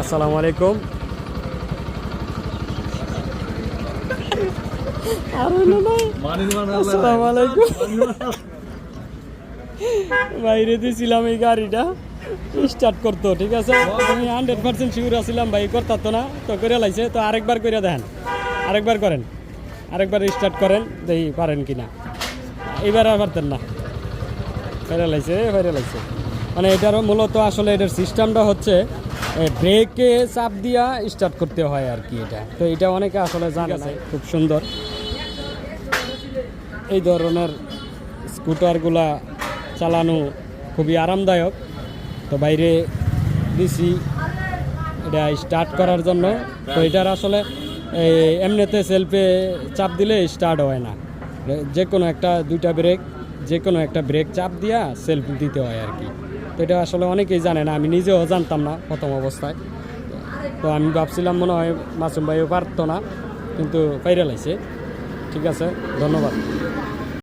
আসসালামু আলাইকুম। আসসালামু আলাইকুম। বাইরে দিয়েছিলাম এই গাড়িটা। স্টার্ট করতো, ঠিক আছে? আমি হান্ড্রেড পার্সেন্ট শিওর আছিলাম ভাই করতাতো না, তো করে লাইছে। তো আরেকবার করে দেখেন আরেকবার করেন। আরেকবার স্টার্ট করেন দেখি পারেন কিনা। এবার আর পারতেন না। ফেরে লাইছে ফেরে লাইছে। মানে এটারও মূলত আসলে এটার সিস্টেমটা হচ্ছে ব্রেকে চাপ দিয়া স্টার্ট করতে হয় আর কি এটা। তো এটা অনেকে আসলে জানে না, খুব সুন্দর। এই ধরনের স্কুটারগুলা চালানো খুবই আরামদায়ক। তো বাইরে দিছি, এটা স্টার্ট করার জন্য। তো এটার আসলে এমনিতে সেলফে চাপ দিলে স্টার্ট হয় না। যে কোনো একটা দুইটা ব্রেক যে কোনো একটা ব্রেক চাপ দিয়া সেলফ দিতে হয় আর কি। তো এটা আসলে অনেকেই জানে না, আমি নিজেও জানতাম না প্রথম অবস্থায়। তো আমি ভাবছিলাম মনে হয় মাসুম ভাইও পারতো না, কিন্তু পাইরে লাইছে ঠিক আছে, ধন্যবাদ।